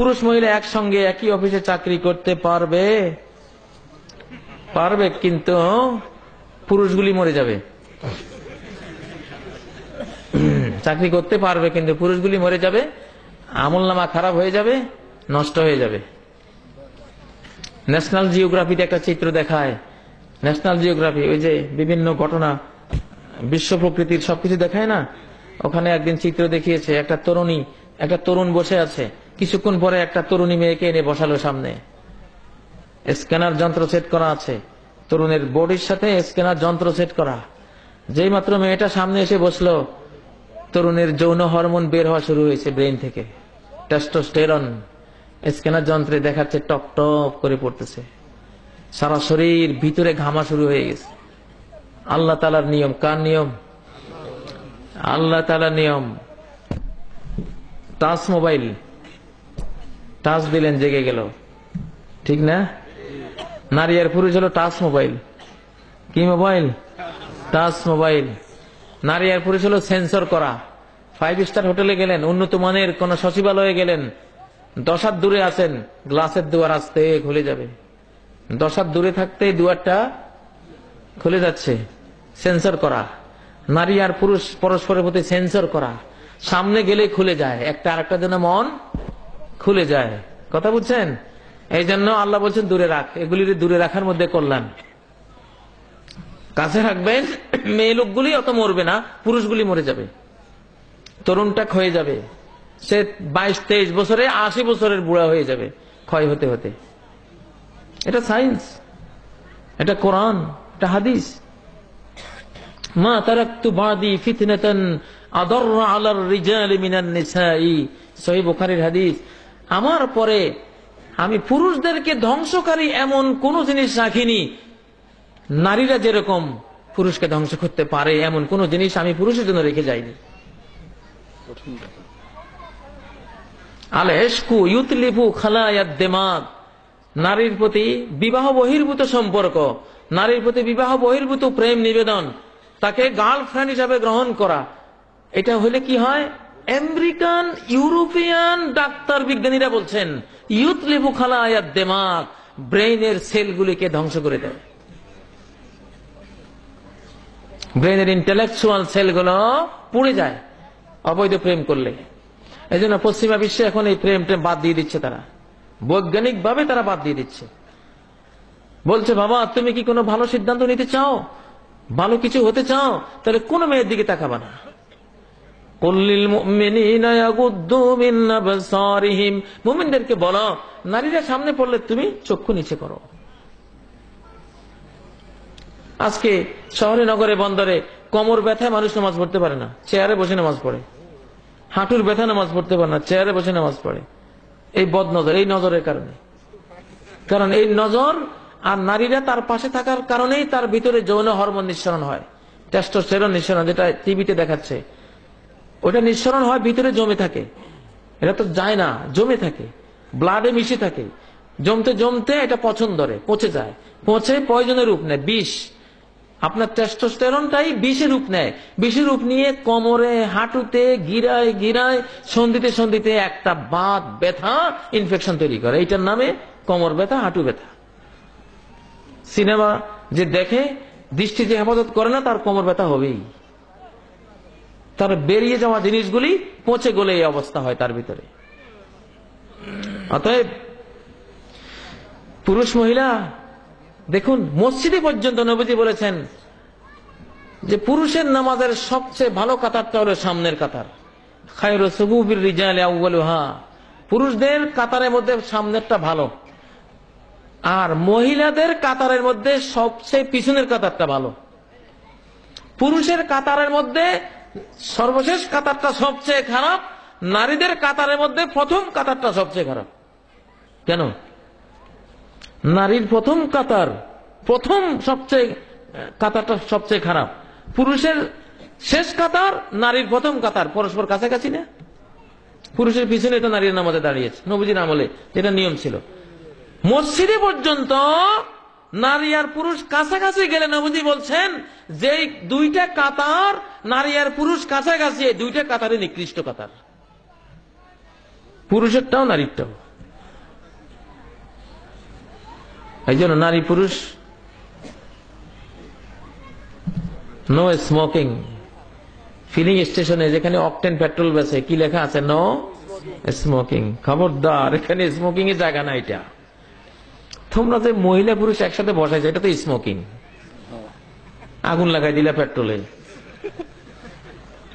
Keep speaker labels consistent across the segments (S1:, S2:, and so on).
S1: পুরুষ মহিলা একসঙ্গে একই অফিসে চাকরি করতে পারবে? পারবে, কিন্তু পুরুষগুলি মরে যাবে। চাকরি করতে পারবে, কিন্তু পুরুষগুলি মরে যাবে, আমল নামা খারাপ হয়ে যাবে, নষ্ট হয়ে যাবে। ন্যাশনাল জিওগ্রাফিতে একটা চিত্র দেখায়। ন্যাশনাল জিওগ্রাফি, ওই যে বিভিন্ন ঘটনা, বিশ্ব প্রকৃতির সবকিছু দেখায় না? ওখানে একদিন চিত্র দেখিয়েছে, একটা তরুণী, একটা তরুণ বসে আছে। কিছুক্ষণ পরে একটা তরুণী মেয়েকে এনে বসালো সামনে। স্ক্যানার যন্ত্র সেট করা আছে। তরুণের বডির সাথে স্ক্যানার যন্ত্র সেট করা। যেই মাত্র মেয়েটা সামনে এসে বসল, তরুণের যৌন হরমোন বের হওয়া শুরু হয়েছে ব্রেন থেকে। টেস্টোস্টেরন স্ক্যানার যন্ত্রে দেখাচ্ছে টপ টপ করে পড়তেছে। সারা শরীর ভিতরে ঘামা শুরু হয়ে গেছে। আল্লাহ তালার নিয়ম, কার নিয়ম? আল্লাহ তালার নিয়ম। Touch mobile. টাচ দিলেন জেগে গেল। ঠিক না? নারী আর পুরুষ হলো টাচ মোবাইল। কি মোবাইল? Touch mobile. নারী আর পুরুষ হলো সেন্সর করা। ফাইভ স্টার হোটেলে গেলেন, উন্নত মানের কোন সচিবালয়ে গেলেন দশ হাত দূরে আছেন, গ্লাসের দুয়ার আসতে খুলে যাবে। দশ হাত দূরে থাকতে দুয়ারটা খুলে যাচ্ছে, সেন্সর করা। নারী আর পুরুষ পরস্পরের প্রতি সেন্সর করা। সামনে গেলে খুলে যায়, একটা আরেকটা যেন মন খুলে যায়। কথা বুঝছেন? এই জন্য আল্লাহ বলছেন, দূরে রাখ। এগুলির দূরে রাখার মধ্যে কল্যাণ। কাছে রাখবেন, মেয়ে লোকগুলি অত মরবে না, পুরুষগুলি মরে যাবে। তরুণটা ক্ষয়ে যাবে। সে বাইশ, তেইশ বছরে, আশি বছরের বুড়া হয়ে যাবে, ক্ষয় হতে হতে। এটা সায়েন্স। এটা কোরআন। এটা হাদিস। মা তারাক্তু বাদি ফিতনাতান আদর আলার রিজাল মিনান নিসাই। সহিহ বুখারীর হাদিস। আমার পরে আমি পুরুষদেরকে ধ্বংসকারী এমন কোন জিনিস রাখিনি। নারীরা যেরকম পুরুষকে ধ্বংস করতে পারে, এমন কোন জিনিস আমি পুরুষের জন্য রেখে যাইনি। আল এসকু ইউতলিফু খালায়াত দেমাগ। নারীর প্রতি বিবাহ বহির্ভূত সম্পর্ক, নারীর প্রতি বিবাহ বহির্ভূত প্রেম নিবেদন, তাকে গার্লফ্রেন্ড হিসাবে গ্রহণ করা। এটা হলে কি হয়? আমেরিকান, ইউরোপিয়ান ডাক্তার বিজ্ঞানীরা বলছেন ইউথ লেবু খালা আয়াত দেমাগ ব্রেইনের সেলগুলিকে ধ্বংস করে দেয়। ব্রেইনের ইন্টেলেকচুয়াল সেলগুলো পুড়ে যায়, অবৈধ প্রেম করলে। এই জন্য পশ্চিমা বিশ্বে এখন এই প্রেম টেম বাদ দিয়ে দিচ্ছে তারা। বৈজ্ঞানিক ভাবে তারা বাদ দিয়ে দিচ্ছে। বলছে, বাবা, তুমি কি কোনো ভালো সিদ্ধান্ত নিতে চাও? ভালো কিছু হতে চাও? তাহলে কোনো মেয়ের দিকে তাকাবা না। মুমিনদেরকে বলো, নারীরা সামনে পড়লে তুমি চক্ষু নিচে করো। আজকে শহরে, নগরে, বন্দরে কোমর ব্যথায় মানুষ নামাজ পড়তে পারে না, চেয়ারে বসে নামাজ পড়ে। হাঁটুর ব্যথা নামাজ পড়তে পারে না, চেয়ারে বসে নামাজ পড়ে। এই বদ নজর এই নজরের কারণে। কারণ এই নজর আর নারীরা তার পাশে থাকার কারণেই তার ভিতরে যৌন হরমোন নিঃসরণ হয়। টেস্টোস্টেরন নিঃসরণ, যেটা টিভিতে দেখাচ্ছে। ওটা নিঃসরণ হয়, ভিতরে জমে থাকে। এটা তো যায় না, জমে থাকে। ব্লাডে মিশে থাকে। জমতে জমতে এটা পছন্দ ধরে পচে যায়। পচে পয়জনের রূপ নেয়, বিষ। আপনার টেস্টোস্টেরনটাই বিষের রূপ নেয়। বিষের রূপ নিয়ে কোমরে, হাঁটুতে, গিরায় গিরায়, সন্ধিতে সন্ধিতে একটা বাত, ব্যথা ইনফেকশন তৈরি করে। এইটার নামে কোমর ব্যথা, হাঁটু ব্যথা। সিনেমা যে দেখে, দৃষ্টি যে হেফাজত করে না, তার কোমর ব্যথা হবেই। তার বেরিয়ে যাওয়া জিনিসগুলি পচে গলে এই অবস্থা হয় তার ভিতরে। অতএব পুরুষ মহিলা, দেখুন, মসজিদে পর্যন্ত নবীজি বলেছেন যে পুরুষের নামাজের সবচেয়ে ভালো কাতারটা হলো সামনের কাতার। পুরুষদের কাতারের মধ্যে সামনেরটা ভালো। আর মহিলাদের কাতারের মধ্যে সবচেয়ে পিছনের কাতারটা ভালো। পুরুষের কাতারের মধ্যে সর্বশেষ কাতারটা সবচেয়ে খারাপ, নারীদের কাতারের মধ্যে প্রথম কাতারটা সবচেয়ে খারাপ। কেন? নারীর প্রথম কাতার, প্রথম সবচেয়ে, কাতারটা সবচেয়ে খারাপ। পুরুষের শেষ কাতার, নারীর প্রথম কাতার। পরস্পর কাছাকাছি না? পুরুষের পিছনে তো নারীর নামাজে দাঁড়িয়েছে, নবীজির আমলে যেটা নিয়ম ছিল। মসজিদে পর্যন্ত নারী আর পুরুষ কাছাকাছি গেলে নবজি বলছেন যে দুইটা কাতার নারী আর পুরুষ কাছাকাছি দুইটা কাতারে নিকৃষ্ট কাতার। পুরুষেরটাও নারীরটাও। এই জন্য নারী পুরুষ নো স্মোকিং ফিলিং স্টেশনে যেখানে অকটেন পেট্রোল বেছে কি লেখা আছে? নো স্মোকিং খবরদার, এখানে স্মোকিং এর জায়গা না এটা। তোমরা যে মহিলা পুরুষ একসাথে বসাইছো, এটা তো স্মোকিং আগুন লাগাই দিলা পেট্রোলে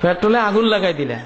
S1: পেট্রোলে আগুন লাগাই দিলা।